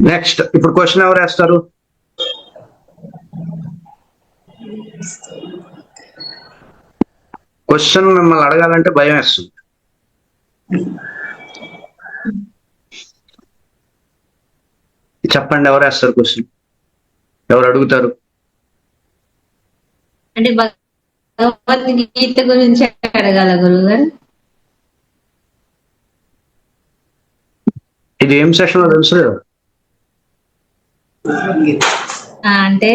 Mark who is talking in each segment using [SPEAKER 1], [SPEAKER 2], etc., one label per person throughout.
[SPEAKER 1] Next ఇప్పుడు question ఎవరు వేస్తారు? క్వశ్చన్ మిమ్మల్ని అడగాలంటే భయం వేస్తుంది. చెప్పండి ఎవరు వేస్తారు క్వశ్చన్ ఎవరు అడుగుతారు?
[SPEAKER 2] అంటే భగవద్గీత గురించి అడగాల
[SPEAKER 1] ఇది ఏం సెషన్ తెలుసు? కదా
[SPEAKER 2] అంటే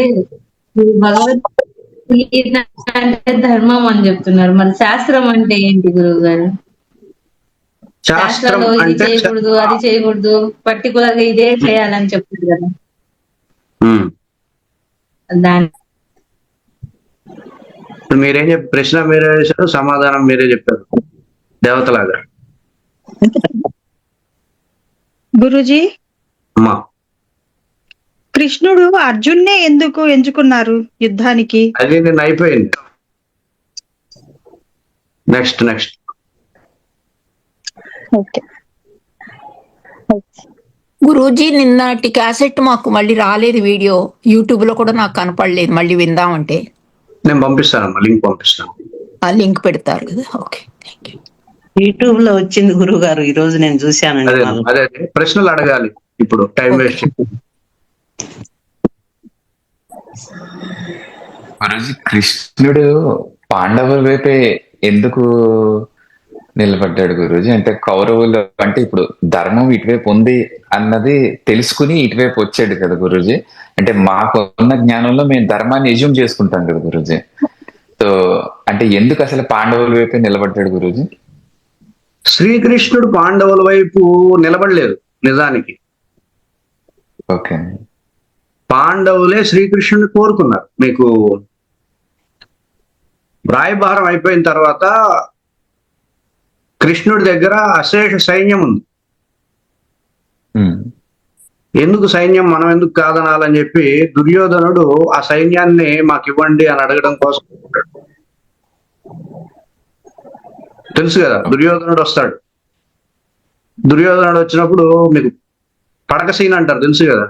[SPEAKER 2] భగవద్గీత అంటే ధర్మం అని చెప్తున్నారు. మరి శాస్త్రం అంటే ఏంటి గురువు గారు
[SPEAKER 1] శాస్త్రం
[SPEAKER 2] శాస్త్రంలో ఇది
[SPEAKER 1] అంటే
[SPEAKER 2] చేయకూడదు అది చేయకూడదు పర్టికులర్గా ఇదే చేయాలని చెప్తుంది కదా. దాని
[SPEAKER 1] ఇప్పుడు మీరేం చెప్పి ప్రశ్న మీరే వేశారు సమాధానం మీరే చెప్పారు దేవతలాగా.
[SPEAKER 3] గురుజీ?
[SPEAKER 1] అమ్మా.
[SPEAKER 3] కృష్ణుడు అర్జున్నే ఎందుకు ఎంచుకున్నారు యుద్ధానికి?
[SPEAKER 1] అది నేను అయిపోయింది. Next next
[SPEAKER 3] okay.
[SPEAKER 4] గురూజీ నిన్నటి క్యాసెట్ మాకు మళ్ళీ రాలేదు వీడియో. యూట్యూబ్లో కూడా నాకు కనపడలేదు. మళ్ళీ విందామంటే.
[SPEAKER 1] నేను పంపిస్తానమ్మా లింక్ పంపిస్తాను.
[SPEAKER 4] ఆ లింక్ పెడతారు కదా. Okay thank you.
[SPEAKER 5] యూట్యూబ్లో వచ్చింది గురువు గారు ఈ రోజు నేను చూశానండి
[SPEAKER 1] అదే
[SPEAKER 5] నాలుగు.
[SPEAKER 1] అదే అదే. ప్రశ్నలు అడగాలి ఇప్పుడు టైం వేస్ట్.
[SPEAKER 6] గురుజీ కృష్ణుడు పాండవుల వైపే ఎందుకు నిలబడ్డాడు గురుజీ? అంటే కౌరవులు అంటే ఇప్పుడు ధర్మం ఇటువైపు ఉంది అన్నది తెలుసుకుని ఇటువైపు వచ్చాడు కదా గురుజీ. అంటే మాకు ఉన్న జ్ఞానంలో మేము ధర్మాన్ని ఎజ్యూమ్ చేసుకుంటాం కదా గురుజీ. సో అంటే ఎందుకు అసలు పాండవుల వైపే నిలబడ్డాడు గురుజీ?
[SPEAKER 1] శ్రీకృష్ణుడు పాండవుల వైపు నిలబడలేదు నిజానికి.
[SPEAKER 6] ఓకే.
[SPEAKER 1] పాండవులే శ్రీకృష్ణుని కోరుకున్నారు మీకు రాయభారం అయిపోయిన తర్వాత కృష్ణుడి దగ్గర అశేష సైన్యం ఉంది. ఎందుకు సైన్యం మనం ఎందుకు కాదనాలని చెప్పి దుర్యోధనుడు ఆ సైన్యాన్ని మాకు ఇవ్వండి అని అడగడం కోసం ఉంటాడు. తెలుసు కదా దుర్యోధనుడు వస్తాడు దుర్యోధనుడు వచ్చినప్పుడు మీకు పడక సీన్ అంటారు తెలుసు కదా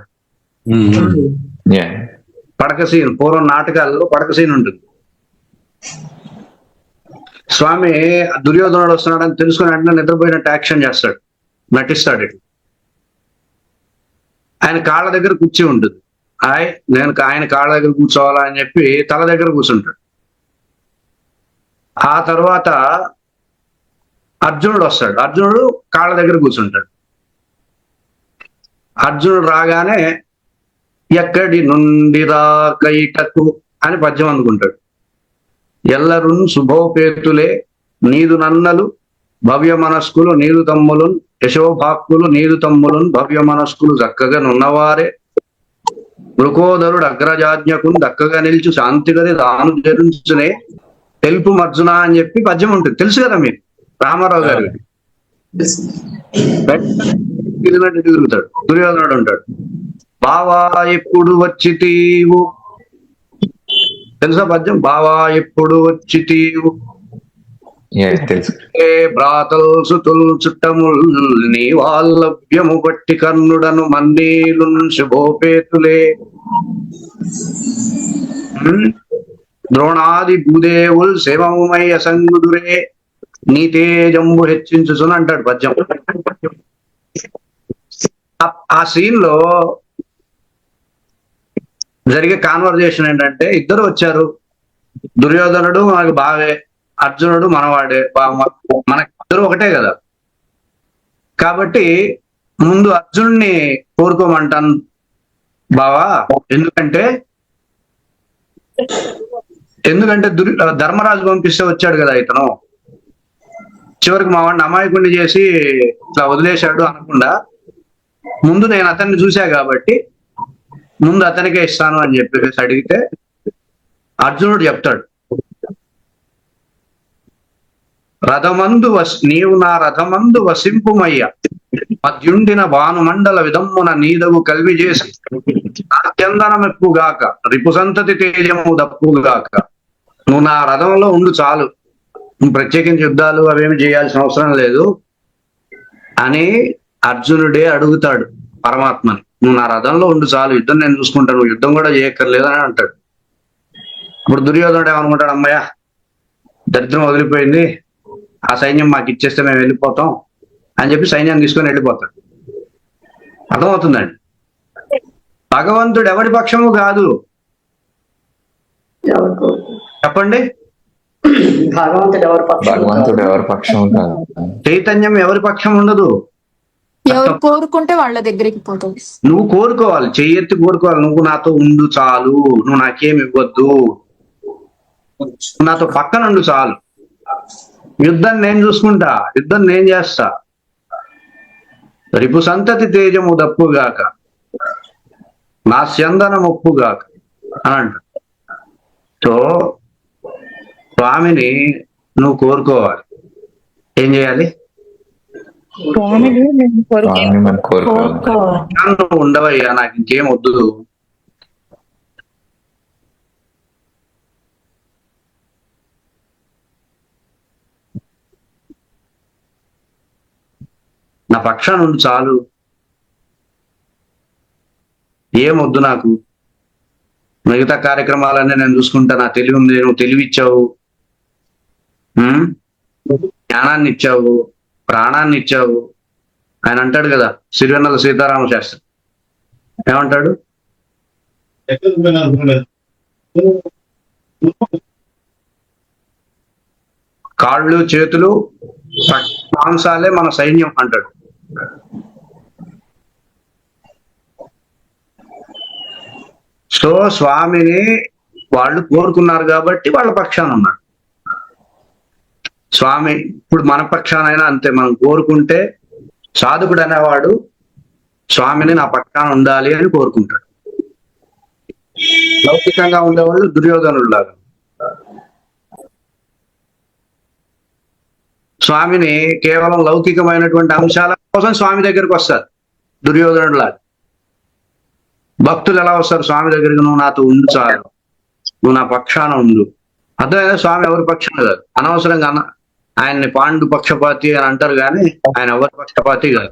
[SPEAKER 1] పడక సీన్ పూర్వం నాటకాల్లో పడక సీన్ ఉంటుంది. స్వామి దుర్యోధనుడు వస్తున్నాడని తెలుసుకుని వెంటనే నిద్రపోయినట్టు యాక్షన్ చేస్తాడు. నటిస్తాడు ఇట్లా ఆయన కాళ్ళ దగ్గర కూర్చి ఉంటుంది. హాయ్ నేను ఆయన కాళ్ళ దగ్గర కూర్చోవాలా అని చెప్పి తల దగ్గర కూర్చుంటాడు. ఆ తర్వాత అర్జునుడు వస్తాడు. అర్జునుడు కాళ్ళ దగ్గర కూర్చుంటాడు. అర్జునుడు రాగానే ఎక్కడి నుండి రా కైటకు అని పద్యం అందుకుంటాడు ఎల్లరున్ శుభోపేతులే నీదు నన్నలు భవ్య మనస్కులు నీదు తమ్ములున్ యశోభాక్కులు నీదు తమ్ములున్ భవ్య మనస్కులు చక్కగా నున్నవారే. మృకోదరుడు అగ్రజాజ్ఞకున్ దక్కగా నిలిచి శాంతిగది దాను జరించునే. తెలుపు మర్జున అని చెప్పి పద్యం ఉంటుంది. తెలుసు కదా మీరు? రామారావు గారు తిరుగుతాడు. దుర్యోధనుడు ఉంటాడు. బావా ఎప్పుడు వచ్చి తీవు తెలుసా పద్యం? బావా ఎప్పుడు వచ్చి తీవు
[SPEAKER 6] తెలుసు.
[SPEAKER 1] సుతుల్ చుట్టముల్ నీ వాల్లభ్యము బట్టి కర్ణుడను మన్నీలు శుభోపేతులే. ద్రోణాది భూదేవుల్ శివముమై అసంగుదురే నీ తేజంబు హెచ్చించుచుని అంటాడు పద్యం. ఆ సీన్లో జరిగే కాన్వర్జేషన్ ఏంటంటే ఇద్దరు వచ్చారు. దుర్యోధనుడు మనకు బావే అర్జునుడు మనవాడే మనకి ఇద్దరు ఒకటే కదా. కాబట్టి ముందు అర్జునుడిని కోరుకోమంటాను బావా. ఎందుకంటే ఎందుకంటే దుర్ ధర్మరాజు పంపిస్తే వచ్చాడు కదా ఇతను. చివరికి మా వాడిని అమాయకుడిని చేసి ఇట్లా వదిలేశాడు అనకుండా ముందు నేను అతన్ని చూసా కాబట్టి ముందు అతనికే ఇస్తాను అని చెప్పేసి అడిగితే అర్జునుడు చెప్తాడు. రథమందు వస్ నీవు నా రథమందు వసింపుమయ్య. మధ్యుండిన భానుమండల విధమ్మున నీదవు కల్వి చేసి చందనమెప్పుగాక రిపు సంతతి తేజము దప్పుగాక నువ్వు నా రథంలో ఉండు చాలు. నువ్వు ప్రత్యేకించి యుద్ధాలు అవేమి చేయాల్సిన అవసరం లేదు అని అర్జునుడే అడుగుతాడు పరమాత్మని. నువ్వు నా రథంలో ఉండు చాలు యుద్ధం నేను చూసుకుంటాను నువ్వు యుద్ధం కూడా చేయక్కర్లేదు అని అంటాడు. ఇప్పుడు దుర్యోధనుడు ఏమనుకుంటాడు అమ్మయ్య దరిద్రం వదిలిపోయింది ఆ సైన్యం మాకు ఇచ్చేస్తే మేము వెళ్ళిపోతాం అని చెప్పి సైన్యాన్ని తీసుకొని వెళ్ళిపోతాడు. అర్థమవుతుందండి? భగవంతుడు ఎవరి పక్షము కాదు. చెప్పండి.
[SPEAKER 7] భగవంతుడు ఎవరు పక్షం
[SPEAKER 6] భగవంతుడు ఎవరి పక్షం కాదు.
[SPEAKER 1] చైతన్యం ఎవరి పక్షం ఉండదు.
[SPEAKER 4] ఎవరు కోరుకుంటే వాళ్ళ దగ్గరికి పోతుంది
[SPEAKER 1] నువ్వు కోరుకోవాలి చెయ్యెత్తి కోరుకోవాలి. నువ్వు నాతో ఉండు చాలు. నువ్వు నాకేం ఇవ్వద్దు. నాతో పక్కన ఉండు చాలు. యుద్ధం నేను చూసుకుంటా. యుద్ధం నేను చేస్తా. రిపు సంతతి తేజము దప్పుగాక. నా స్యందనం ఒప్పుగాక. అని అంట. సో స్వామిని నువ్వు కోరుకోవాలి. ఏం చేయాలి
[SPEAKER 3] స్వామిని నేను కోరుకు
[SPEAKER 6] స్వామిని మనం కోరుకోవాలి
[SPEAKER 1] నువ్వు ఉండవయ్యా నాకు ఇంకేం వద్దు. నా పక్షాన ఉండి చాలు. ఏం వద్దు నాకు. మిగతా కార్యక్రమాలన్నీ నేను చూసుకుంటా. నా తెలివి ఉంది. నువ్వు తెలివి ఇచ్చావు? జ్ఞానాన్ని ఇచ్చావు. ప్రాణాన్ని ఇచ్చావు. ఆయన అంటాడు కదా సిరివెన్నెల సీతారామ శాస్త్రి. ఏమంటాడు? కాళ్ళు చేతులు మాంసాలే మన సైన్యం అంటాడు. సో స్వామిని వాళ్ళు కోరుకున్నారు కాబట్టి వాళ్ళ పక్షాన ఉన్నాడు స్వామి ఇప్పుడు మన పక్షానైనా అంతే మనం కోరుకుంటే సాధకుడు అనేవాడు స్వామిని నా పక్షాన ఉండాలి అని కోరుకుంటాడు. లౌకికంగా ఉండేవాళ్ళు దుర్యోధనుడు లాగా స్వామిని కేవలం లౌకికమైనటువంటి అంశాల కోసం స్వామి దగ్గరికి వస్తారు దుర్యోధనుడు లాగా భక్తులు ఎలా వస్తారు? స్వామి దగ్గరికి నువ్వు నాతో ఉండు చాలు. నువ్వు నా పక్షాన ఉండు. అర్థమైనా స్వామి ఎవరి పక్షాన కాదు. అనవసరంగా అన ఆయన్ని పాండు పక్షపాతి అని అంటారు కానీ ఆయన ఎవరి పక్షపాతి కాదు.